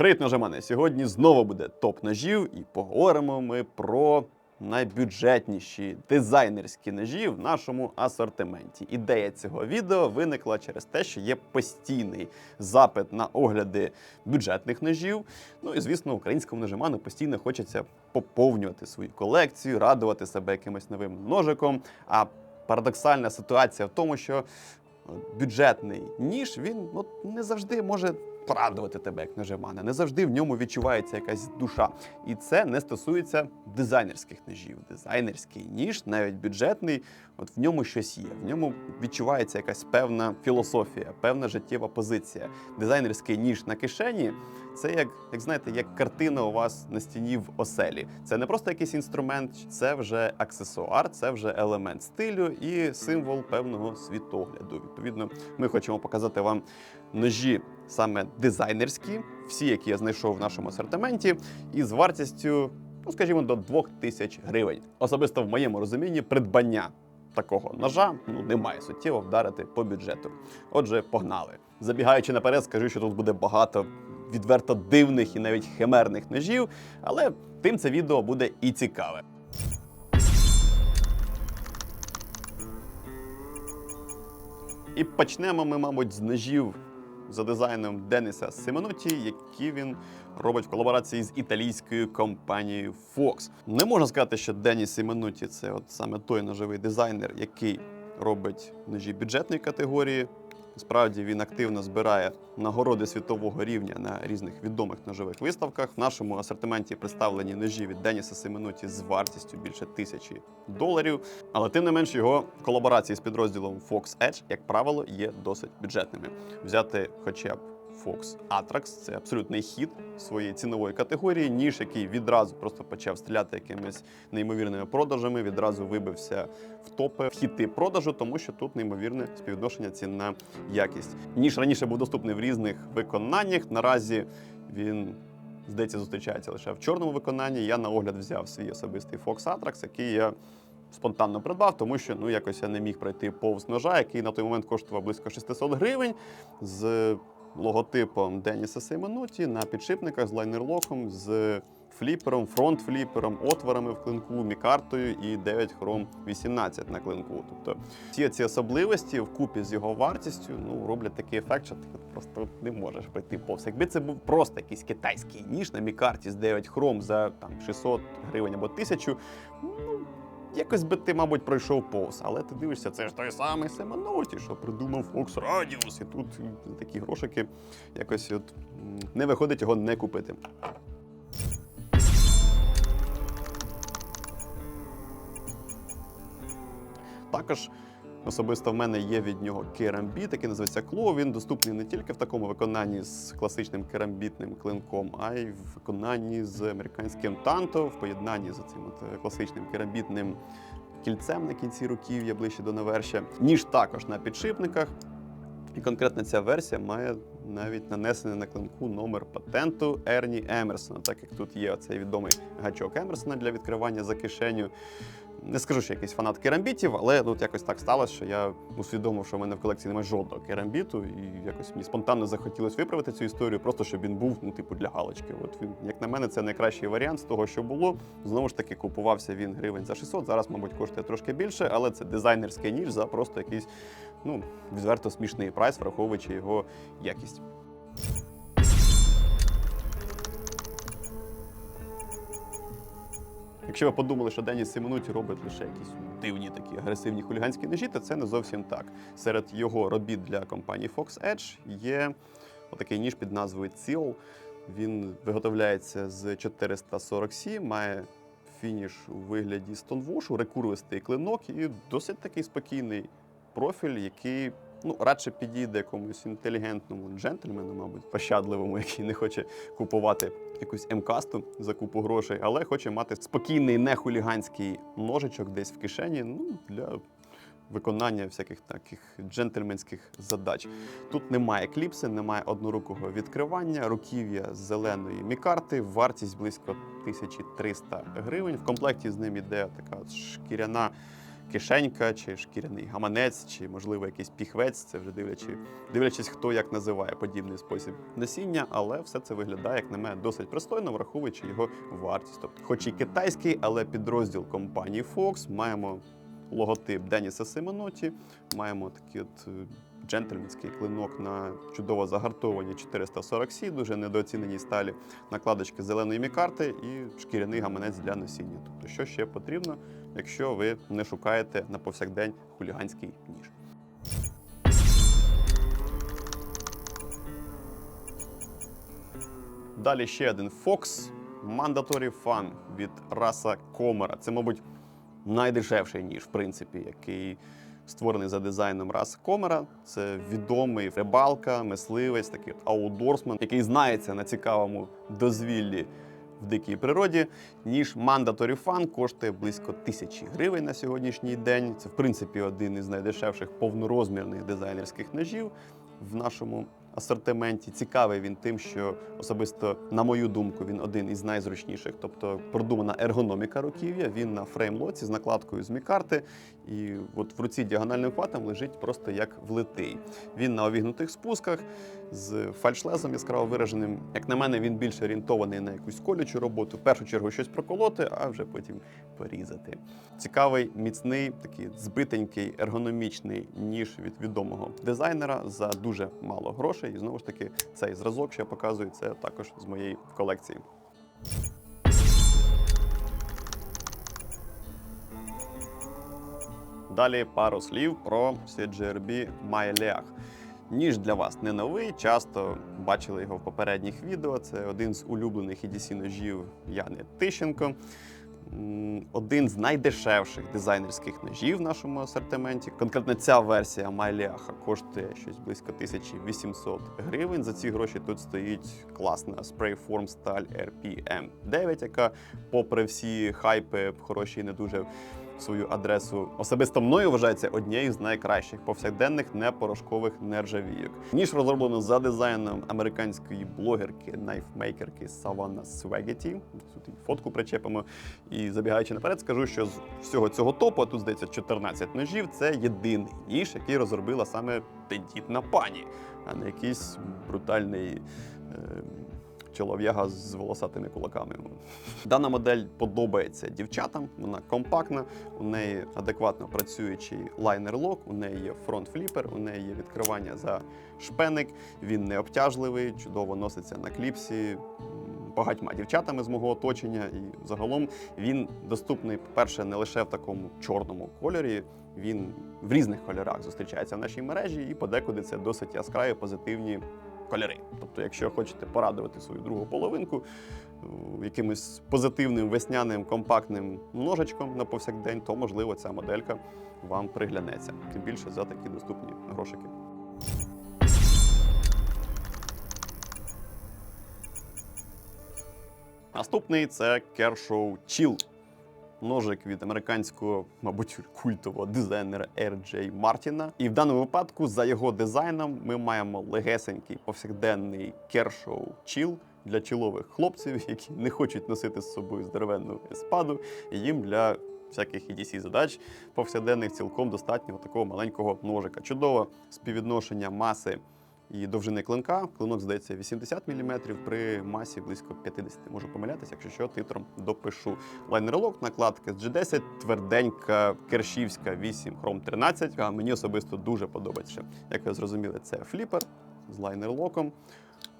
Привіт, ножемани! Сьогодні знову буде топ ножів, і поговоримо ми про найбюджетніші дизайнерські ножі в нашому асортименті. Ідея цього відео виникла через те, що є постійний запит на огляди бюджетних ножів. Ну і звісно, українському ножеману постійно хочеться поповнювати свою колекцію, радувати себе якимось новим ножиком. А парадоксальна ситуація в тому, що бюджетний ніж він ну, не завжди може порадувати тебе як ножемана. Не завжди в ньому відчувається якась душа. І це не стосується дизайнерських ножів. Дизайнерський ніж, навіть бюджетний, от в ньому щось є. В ньому відчувається якась певна філософія, певна життєва позиція. Дизайнерський ніж на кишені це як, як знаєте, як картина у вас на стіні в оселі. Це не просто якийсь інструмент, це вже аксесуар, це вже елемент стилю і символ певного світогляду. Відповідно, ми хочемо показати вам ножі саме дизайнерські, всі, які я знайшов в нашому асортименті, і з вартістю, ну скажімо, до 2000 гривень. Особисто в моєму розумінні придбання. Такого ножа ну немає суттєво вдарити по бюджету. Отже, погнали. Забігаючи наперед, скажу, що тут буде багато відверто дивних і навіть химерних ножів, але тим це відео буде і цікаве. І почнемо ми, мабуть, з ножів за дизайном Дениса Семенуті, які він робить в колаборації з італійською компанією Fox. Не можна сказати, що Деніс Семенуті це от саме той ножовий дизайнер, який робить ножі бюджетної категорії. Справді він активно збирає нагороди світового рівня на різних відомих ножових виставках. В нашому асортименті представлені ножі від Деніса Семенуті з вартістю більше тисячі доларів. Але тим не менш його колаборації з підрозділом Fox Edge, як правило, є досить бюджетними. Взяти хоча б Fox Atrax – це абсолютний хід своєї цінової категорії, ніж який відразу просто почав стріляти якимись неймовірними продажами, відразу вибився в топи в хіти продажу, тому що тут неймовірне співвідношення ціна якість. Ніж раніше був доступний в різних виконаннях. Наразі він здається зустрічається лише в чорному виконанні. Я на огляд взяв свій особистий Fox Atrax, який я спонтанно придбав, тому що ну якось я не міг пройти повз ножа, який на той момент коштував близько 600 гривень з логотипом Деніса Сеймонуті на підшипниках з лайнерлоком, з фліпером, фронт-фліпером, отворами в клинку, мікартою і 9 хром 18 на клинку. Тобто всі ці особливості вкупі з його вартістю ну, роблять такий ефект, що ти просто не можеш пройти повз. Якби це був просто якийсь китайський ніж на мікарті з 9 хром за там 600 гривень або 1000, ну якось би ти, мабуть, пройшов повз. Але ти дивишся, це ж той самий Семенуті, що придумав Fox Radius, і тут такі грошики якось от не виходить його не купити. Також особисто в мене є від нього керамбіт, який називається Кло. Він доступний не тільки в такому виконанні з класичним керамбітним клинком, а й в виконанні з американським танто, в поєднанні з цим е, класичним керамбітним кільцем на кінці руків'я ближче до навершя. Ніж також на підшипниках. І конкретно ця версія має навіть нанесений на клинку номер патенту Ерні Емерсона, так як тут є оцей відомий гачок Емерсона для відкривання за кишеню. Не скажу, що якийсь фанат керамбітів, але тут якось так сталося, що я усвідомив, що в мене в колекції немає жодного керамбіту, і якось мені спонтанно захотілося виправити цю історію, просто щоб він був, ну, типу, для галочки. От він, як на мене, це найкращий варіант з того, що було. Знову ж таки, купувався він гривень за 600, зараз, мабуть, коштує трошки більше, але це дизайнерський ніж за просто якийсь, ну, відверто смішний прайс, враховуючи його якість. Якщо ви подумали, що Деніс Семенуті робить лише якісь дивні такі агресивні хуліганські ножі, то це не зовсім так. Серед його робіт для компанії Fox Edge є отакий ніж під назвою Ціол. Він виготовляється з 447, має фініш у вигляді стонвошу, рекурвистий клинок і досить такий спокійний профіль, який ну, радше підійде якомусь інтелігентному джентльмену, мабуть, пощадливому, який не хоче купувати якусь М-касту за купу грошей, але хоче мати спокійний, не хуліганський ножичок десь в кишені ну, для виконання всяких таких джентльменських задач. Тут немає кліпси, немає однорукого відкривання, руків'я з зеленої мікарти, вартість близько 1300 гривень. В комплекті з ним іде така шкіряна кишенька, чи шкіряний гаманець, чи, можливо, якийсь піхвець. Це вже дивлячи, дивлячись, хто як називає подібний спосіб носіння, але все це виглядає, як на мене, досить пристойно, враховуючи його вартість. Тобто, хоч і китайський, але підрозділ компанії Fox маємо логотип Деніса Симоноті, маємо такий от. е, Джентльменський клинок на чудово загартованій 440 сі, дуже недооціненій сталі, накладочки зеленої мікарти і шкіряний гаманець для носіння. Тобто, що ще потрібно, якщо ви не шукаєте на повсякдень хуліганський ніж. Далі ще один Fox Mandatory Fun від Раса Комера. Це, мабуть, найдешевший ніж, в принципі, який створений за дизайном Раса Комера. Це відомий рибалка, мисливець, такий аудорсмен, який знається на цікавому дозвіллі в дикій природі. Ніж Mandatory Fun коштує близько тисячі гривень на сьогоднішній день. Це, в принципі, один із найдешевших повнорозмірних дизайнерських ножів в нашому асортименті. Цікавий він тим, що особисто, на мою думку, він один із найзручніших. Тобто продумана ергономіка руків'я. Він на фреймлоці з накладкою з мікарти. І от в руці діагональним хватом лежить просто як влитий. Він на овігнутих спусках з фальшлезом яскраво вираженим. Як на мене, він більше орієнтований на якусь колючу роботу. В першу чергу щось проколоти, а вже потім порізати. Цікавий, міцний, такий збитенький, ергономічний ніж від відомого дизайнера за дуже мало грошей. І знову ж таки, цей зразок, що я показую, це також з моєї колекції. Далі пару слів про CGRB Mailach. Ніж для вас не новий, часто бачили його в попередніх відео. Це один з улюблених EDC ножів Яни Тищенко. Один з найдешевших дизайнерських ножів в нашому асортименті. Конкретно ця версія Майліаха коштує щось близько 1800 гривень. За ці гроші тут стоїть класна Sprayform сталь RPM9, яка, попри всі хайпи, хороші і не дуже свою адресу особисто мною вважається однією з найкращих повсякденних непорошкових нержавійок. Ніж розроблено за дизайном американської блогерки найфмейкерки Savannah Swagety. Тут фотку причепимо. І забігаючи наперед, скажу, що з всього цього топу, тут здається 14 ножів, це єдиний ніж, який розробила саме тендітна пані, а не якийсь брутальний. Е- Чолов'яга з волосатими кулаками. Дана модель подобається дівчатам. Вона компактна, у неї адекватно працюючий лайнер-лок, у неї є фронт-фліпер, у неї є відкривання за шпеник. Він не обтяжливий, чудово носиться на кліпсі. Багатьма дівчатами з мого оточення, і загалом він доступний, по-перше, не лише в такому чорному кольорі. Він в різних кольорах зустрічається в нашій мережі, і подекуди це досить яскраві позитивні кольори. Тобто, якщо хочете порадувати свою другу половинку е, якимось позитивним весняним компактним ножичком на повсякдень, то можливо ця моделька вам приглянеться. Тим більше за такі доступні грошики. Наступний це Kershaw Chill. Ножик від американського, мабуть, культового дизайнера R.J. Мартіна. І в даному випадку, за його дизайном, ми маємо легесенький повсякденний Kershaw Chill для чілових хлопців, які не хочуть носити з собою здоровенну еспаду. Їм для всяких EDC задач повсякденних цілком достатньо такого маленького ножика. Чудове співвідношення маси і довжини клинка. Клинок здається 80 мм, при масі близько 50. Можу помилятися, якщо що, титром допишу. Лайнерлок, накладка з G10, тверденька кершівська 8 хром 13. А мені особисто дуже подобається. Як ви зрозуміли, це фліпер з лайнерлоком.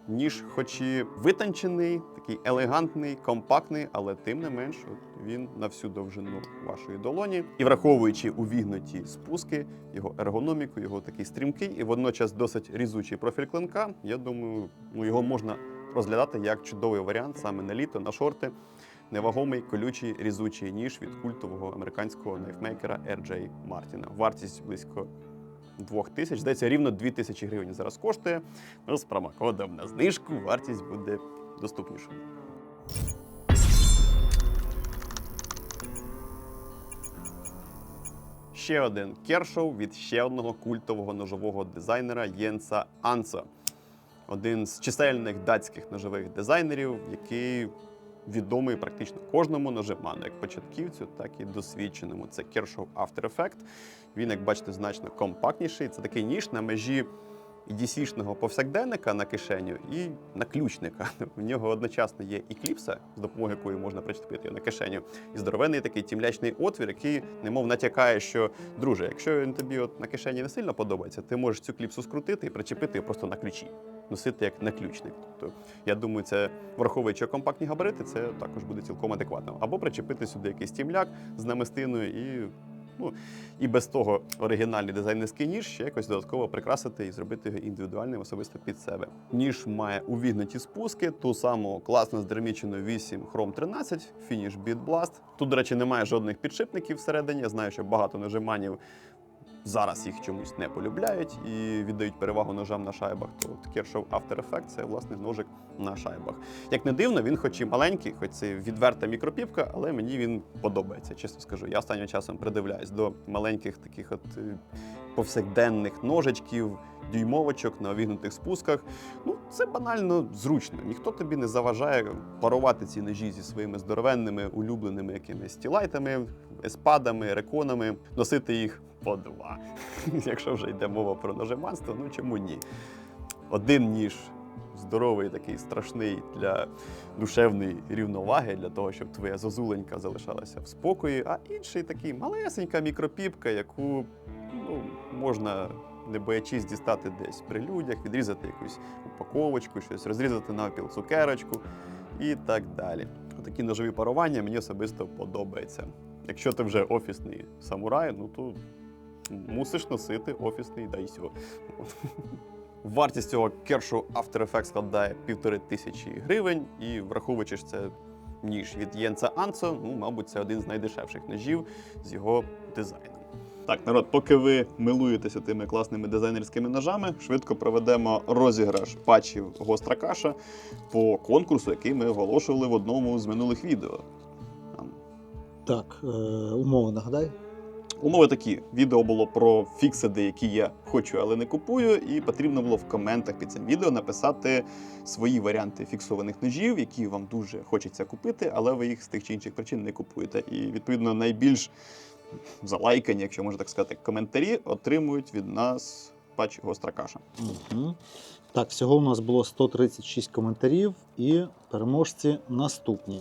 Ніж, хоч і витончений, такий елегантний, компактний, але тим не менш от він на всю довжину вашої долоні. І враховуючи увігнуті спуски, його ергономіку, його такий стрімкий і водночас досить різучий профіль клинка, я думаю, ну його можна розглядати як чудовий варіант саме на літо, на шорти. Невагомий колючий різучий ніж від культового американського найфмейкера R.J. Мартіна. Вартість близько двох тисяч. Здається, рівно дві тисячі гривень зараз коштує. Ну, з промокодом на знижку вартість буде доступнішою. Ще один кершоу від ще одного культового ножового дизайнера Єнса Анса. Один з чисельних датських ножових дизайнерів, який відомий практично кожному ножеману, як початківцю, так і досвідченому. Це Kershaw After Effect. Він, як бачите, значно компактніший. Це такий ніж на межі DC-шного повсякденника на кишеню і наключника. У нього одночасно є і кліпса, з допомогою якої можна причепити на кишеню, і здоровенний такий тімлячний отвір, який немов натякає, що друже, якщо він тобі от на кишені не сильно подобається, ти можеш цю кліпсу скрутити і причепити просто на ключі, носити як наключник. Тобто, я думаю, це враховуючи компактні габарити, це також буде цілком адекватно. Або причепити сюди якийсь тімляк з намистиною і. Ну, і без того оригінальний дизайнерський ніж ще якось додатково прикрасити і зробити його індивідуальним особисто під себе. Ніж має увігнуті спуски, ту саму класно здермічену 8 Chrome 13, фініш Beat Blast. Тут, до речі, немає жодних підшипників всередині. Я знаю, що багато нажиманів зараз їх чомусь не полюбляють і віддають перевагу ножам на шайбах. То що After Effects – це власне ножик на шайбах. Як не дивно, він хоч і маленький, хоч це відверта мікропіпка, але мені він подобається, чесно скажу. Я останнім часом придивляюсь до маленьких таких от е, повсякденних ножичків, дюймовочок на увігнутих спусках. Ну, це банально зручно. Ніхто тобі не заважає парувати ці ножі зі своїми здоровенними улюбленими якимись стілайтами, еспадами, реконами, носити їх по два. Якщо вже йде мова про ножеманство, ну чому ні? Один ніж здоровий, такий страшний для душевної рівноваги, для того, щоб твоя зозуленька залишалася в спокої, а інший такий малесенька мікропіпка, яку ну, можна. Не боячись дістати десь при людях, відрізати якусь упаковочку, щось розрізати навпіл цукерочку і так далі. Такі ножові парування мені особисто подобаються. Якщо ти вже офісний самурай, ну то мусиш носити офісний дайсьо. Вартість цього кершу After Effects складає півтори тисячі гривень, і враховуючи, що це ніж від Єнца Анцо, ну, мабуть, це один з найдешевших ножів з його дизайном. Так, народ, поки ви милуєтеся тими класними дизайнерськими ножами, швидко проведемо розіграш патчів гостра каша по конкурсу, який ми оголошували в одному з минулих відео. Так, е, умови нагадай. Умови такі: відео було про фіксиди, які я хочу, але не купую, і потрібно було в коментах під цим відео написати свої варіанти фіксованих ножів, які вам дуже хочеться купити, але ви їх з тих чи інших причин не купуєте. І відповідно найбільш залайкані, якщо можна так сказати, коментарі отримують від нас патч гостра каша. Угу. Так, всього у нас було 136 коментарів, і переможці наступні.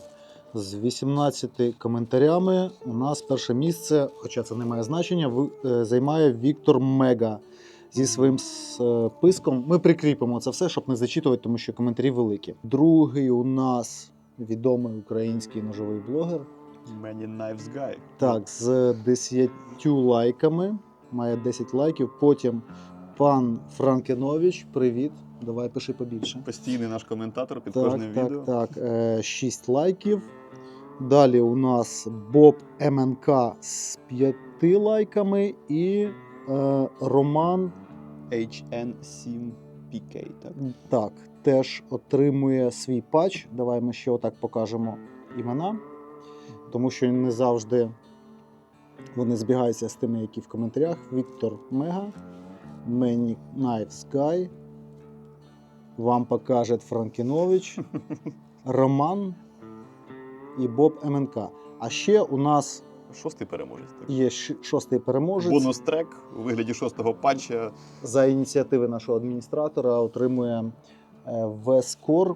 З 18 коментарями у нас перше місце, хоча це не має значення, е, займає Віктор Мега зі своїм с- списком. Ми прикріпимо це все, щоб не зачитувати, тому що коментарі великі. Другий у нас відомий український ножовий блогер. Many Knives Guy. Так, з 10 лайками. Має 10 лайків. Потім пан Франкенович. Привіт. Давай пиши побільше. Постійний наш коментатор під Так, кожним так, відео. так. Е, 6 лайків. Далі у нас Боб МНК з 5 лайками і е, Роман HN7PK, так? так, теж отримує свій патч. Давай ми ще отак покажемо імена, тому що не завжди вони збігаються з тими, які в коментарях. Віктор Мега, Мені Knife Sky, вам покаже Франкінович, Роман і Боб МНК. А ще у нас Шостий переможець. Так. є шостий переможець. Бонус трек у вигляді шостого патча. за ініціативи нашого адміністратора отримує е, Вескор,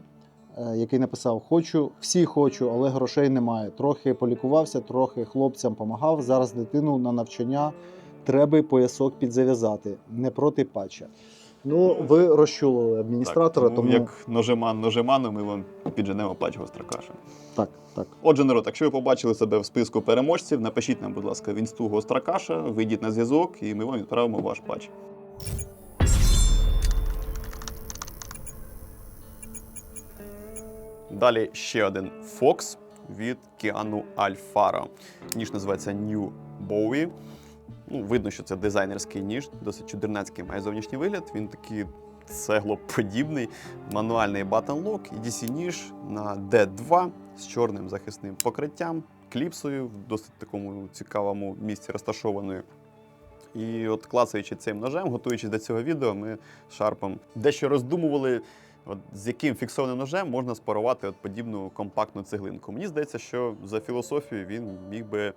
який написав: Хочу, всі хочу, але грошей немає. Трохи полікувався, трохи хлопцям помагав. Зараз дитину на навчання треба й поясок підзав'язати. Не проти патча. Ну, ви розчулили адміністратора, так, тому, як ножеман ножеману, ми вам підженемо патч гостра каша. так, так. Отже, народ, якщо ви побачили себе в списку переможців, напишіть нам, будь ласка, в інсту гостра каша, вийдіть на зв'язок, і ми вам відправимо ваш патч. Далі ще один Fox від Кіану Альфаро. Ніж називається New Bowie. Ну, видно, що це дизайнерський ніж, досить чудернацький має зовнішній вигляд. Він такий цеглоподібний, мануальний батон-лок і DC ніж на D2 з чорним захисним покриттям, кліпсою в досить такому цікавому місці розташованою. І от клацаючи цим ножем, готуючись до цього відео, ми з Шарпом дещо роздумували, От з яким фіксованим ножем можна спарувати от подібну компактну цеглинку? Мені здається, що за філософією він міг би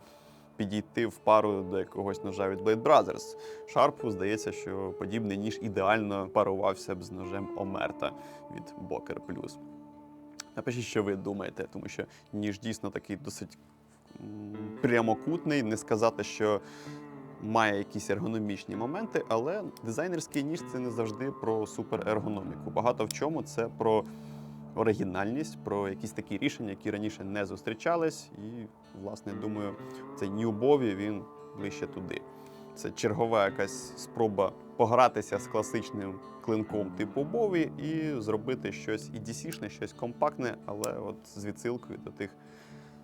підійти в пару до якогось ножа від Blade Brothers. Шарпу здається, що подібний ніж ідеально парувався б з ножем Омерта від Boker Plus. Напишіть, що ви думаєте, тому що ніж дійсно такий досить прямокутний, не сказати, що має якісь ергономічні моменти, але дизайнерський ніж це не завжди про суперергономіку. Багато в чому це про оригінальність, про якісь такі рішення, які раніше не зустрічались. І, власне, думаю, цей Bowie, він ближче туди. Це чергова якась спроба погратися з класичним клинком типу Бові і зробити щось і DC-шне, щось компактне, але от з відсилкою до тих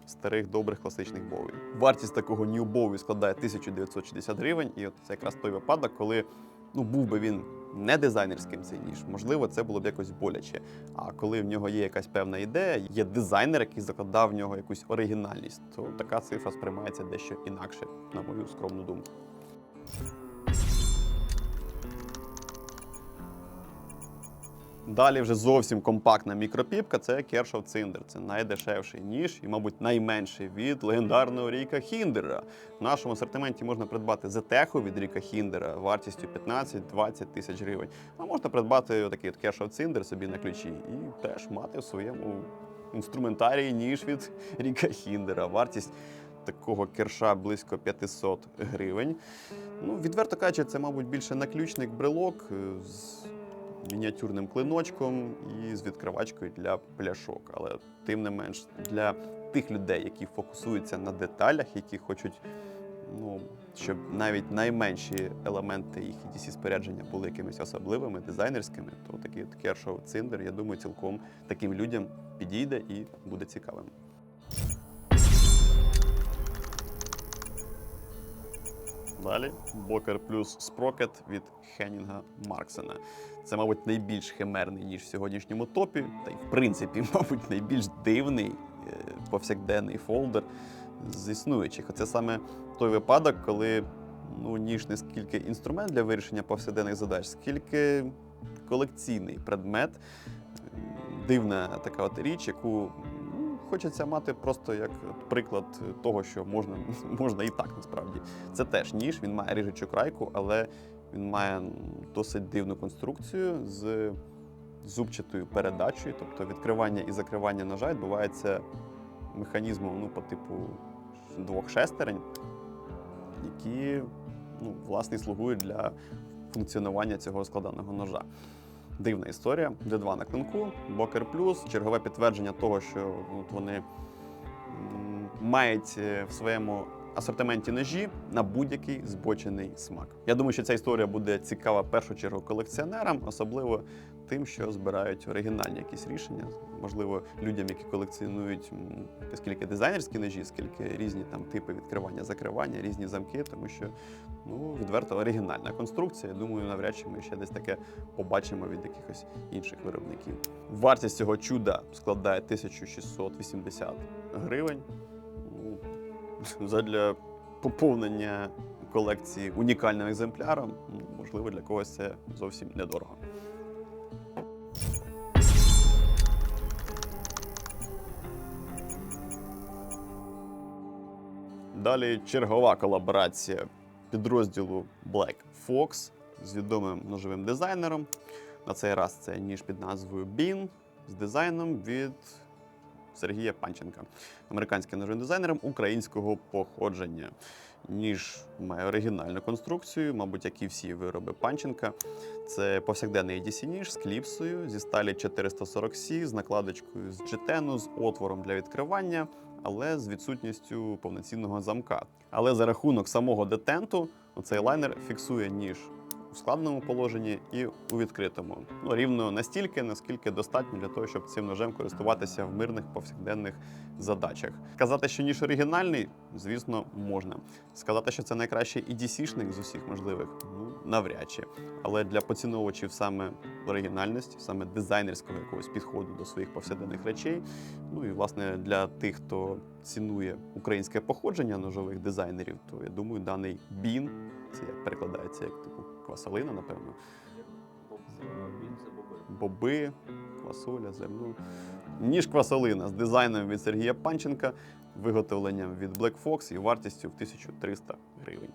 старих добрих класичних Бові. Вартість такого Bowie складає 1960 гривень, і от це якраз той випадок, коли ну був би він не дизайнерським цей ніж, можливо, це було б якось боляче. А коли в нього є якась певна ідея, є дизайнер, який закладав в нього якусь оригінальність, то така цифра сприймається дещо інакше, на мою скромну думку. Далі вже зовсім компактна мікропіпка це Kershaw Cinder. Це найдешевший ніж і, мабуть, найменший від легендарного Ріка Хіндера. В нашому асортименті можна придбати Zeteko від Ріка Хіндера вартістю 15-20 тисяч гривень. А можна придбати такий от Kershaw Cinder собі на ключі і теж мати в своєму інструментарії ніж від Ріка Хіндера. Вартість такого керша близько 500 гривень. Ну, відверто кажучи, це, мабуть, більше наключник брелок е, з мініатюрним клиночком і з відкривачкою для пляшок. Але тим не менш, для тих людей, які фокусуються на деталях, які хочуть, ну, щоб навіть найменші елементи їх EDC спорядження були якимись особливими, дизайнерськими, то такий Kershaw Cinder, я думаю, цілком таким людям підійде і буде цікавим. Далі Бокер плюс Спрокет від Хеннінга Марксена. Це, мабуть, найбільш химерний ніж в сьогоднішньому топі, та й в принципі, мабуть, найбільш дивний е, повсякденний фолдер з існуючих. Оце саме той випадок, коли ну, ніж не скільки інструмент для вирішення повсякденних задач, скільки колекційний предмет. Дивна така от річ, яку ну, хочеться мати просто як приклад того, що можна, можна і так насправді. Це теж ніж, він має ріжучу крайку, але він має досить дивну конструкцію з зубчатою передачею, тобто відкривання і закривання ножа відбувається механізмом ну, по типу двох шестерень, які ну, власне слугують для функціонування цього складаного ножа. Дивна історія. Д2 на клинку, Бокер плюс, чергове підтвердження того, що от вони мають е, в своєму асортименті ножі на будь-який збочений смак. Я думаю, що ця історія буде цікава в першу чергу колекціонерам, особливо тим, що збирають оригінальні якісь рішення. Можливо, людям, які колекціонують скільки дизайнерські ножі, скільки різні там типи відкривання, закривання, різні замки, тому що ну відверто оригінальна конструкція. Я думаю, навряд чи ми ще десь таке побачимо від якихось інших виробників. Вартість цього чуда складає 1680 гривень. Задля поповнення колекції унікальним екземпляром, можливо, для когось це зовсім недорого. Далі чергова колаборація підрозділу Black Fox з відомим ножовим дизайнером. На цей раз це ніж під назвою Bean з дизайном від Сергія Панченка, американським ножовим дизайнером українського походження. Ніж має оригінальну конструкцію, мабуть, як і всі вироби Панченка. Це повсякденний ADC ніж з кліпсою зі сталі 440C, з накладочкою з джетену, з отвором для відкривання, але з відсутністю повноцінного замка. Але за рахунок самого детенту цей лайнер фіксує ніж у складному положенні і у відкритому. Ну, рівно настільки, наскільки достатньо для того, щоб цим ножем користуватися в мирних повсякденних задачах. Сказати, що ніж оригінальний, звісно, можна. Сказати, що це найкращий EDC-шник з усіх можливих, ну навряд чи. Але для поціновувачів саме оригінальності, саме дизайнерського якогось підходу до своїх повсякденних речей. Ну і власне для тих, хто цінує українське походження ножових дизайнерів, то я думаю, даний бін, це як перекладається як типу квасолина, напевно. Боби, квасоля, зерно. Ніж квасолина з дизайном від Сергія Панченка, виготовленням від Black Fox і вартістю в 1300 гривень.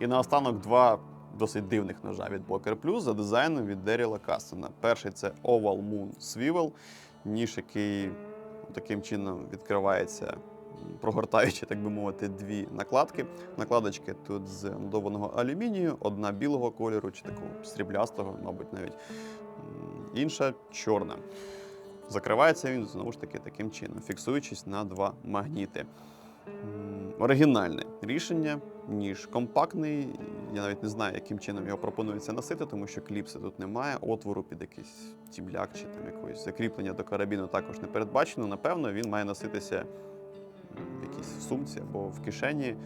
І наостанок два досить дивних ножа від Boker Plus за дизайном від Деріла Кастена. Перший це Oval Moon Swivel, ніж, який таким чином відкривається, прогортаючи, так би мовити, дві накладки. Накладочки тут з надованого алюмінію, одна білого кольору чи такого сріблястого, мабуть, навіть інша чорна. Закривається він знову ж таки таким чином, фіксуючись на два магніти. Оригінальне рішення, ніж компактний. Я навіть не знаю, яким чином його пропонується носити, тому що кліпси тут немає. Отвору під якийсь тібляк чи там якоїсь закріплення до карабіну також не передбачено. Напевно, він має носитися в якійсь сумці або в кишені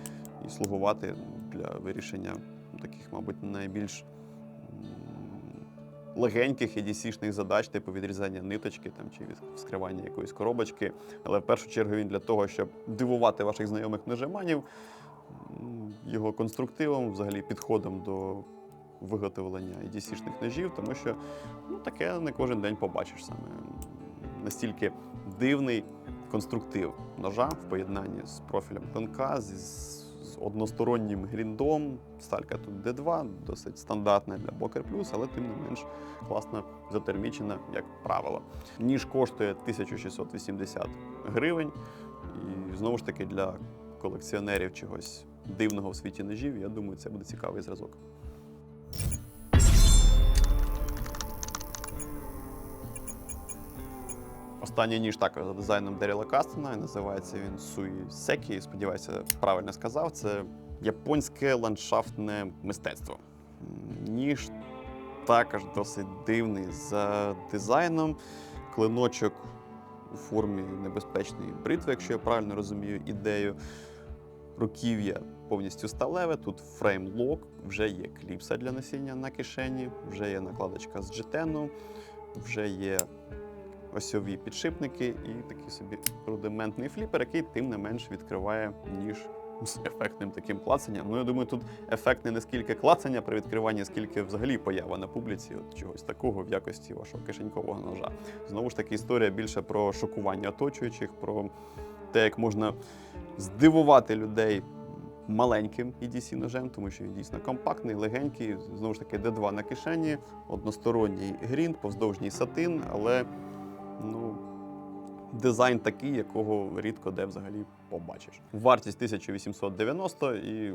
і слугувати для вирішення таких, мабуть, найбільш легеньких дісішних задач, типу відрізання ниточки там, чи вскривання якоїсь коробочки. Але в першу чергу він для того, щоб дивувати ваших знайомих нажиманів, його конструктивом, взагалі підходом до виготовлення EDC-шних ножів, тому що ну, таке не кожен день побачиш саме. Настільки дивний конструктив ножа в поєднанні з профілем клинка, з, з одностороннім гріндом. Сталька тут D2, досить стандартна для Boker Plus, але тим не менш класно затермічена, як правило. Ніж коштує 1680 гривень. І знову ж таки для колекціонерів чогось дивного в світі ножів, я думаю, це буде цікавий зразок. Останній ніж також за дизайном Деріла Кастена. Називається він Суї Секі. Сподіваюся, правильно сказав. Це японське ландшафтне мистецтво. Ніж також досить дивний за дизайном. Клиночок у формі небезпечної бритви, якщо я правильно розумію ідею. Руків'я повністю сталеве, тут фрейм-лок, вже є кліпса для носіння на кишені, вже є накладочка з джетену, вже є осьові підшипники і такий собі рудиментний фліпер, який тим не менш відкриває ніж з ефектним таким клацанням. Ну, я думаю, тут ефект не скільки клацання при відкриванні, скільки взагалі поява на публіці от чогось такого в якості вашого кишенькового ножа. Знову ж таки, історія більше про шокування оточуючих, про те, як можна здивувати людей маленьким EDC ножем, тому що він дійсно компактний, легенький. Знову ж таки, D2 на кишені, односторонній грінт, повздовжній сатин, але ну, дизайн такий, якого рідко де взагалі побачиш. Вартість 1890 і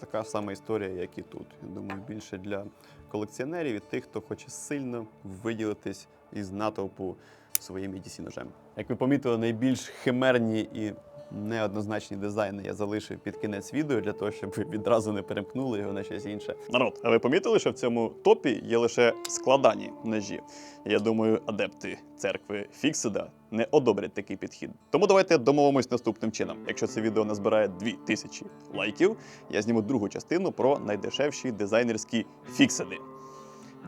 така сама історія, як і тут. Я думаю, більше для колекціонерів і тих, хто хоче сильно виділитись із натовпу своїм EDC ножем. Як ви помітили, найбільш химерні і неоднозначні дизайни я залишив під кінець відео для того, щоб ви відразу не перемкнули його на щось інше. Народ, а ви помітили, що в цьому топі є лише складані ножі? Я думаю, адепти церкви Фіксида не одобрять такий підхід. Тому давайте домовимось наступним чином. Якщо це відео назбирає 2000 лайків, я зніму другу частину про найдешевші дизайнерські фіксиди.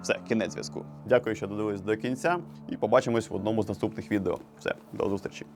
Все, кінець зв'язку. Дякую, що додивились до кінця, і побачимось в одному з наступних відео. Все, до зустрічі.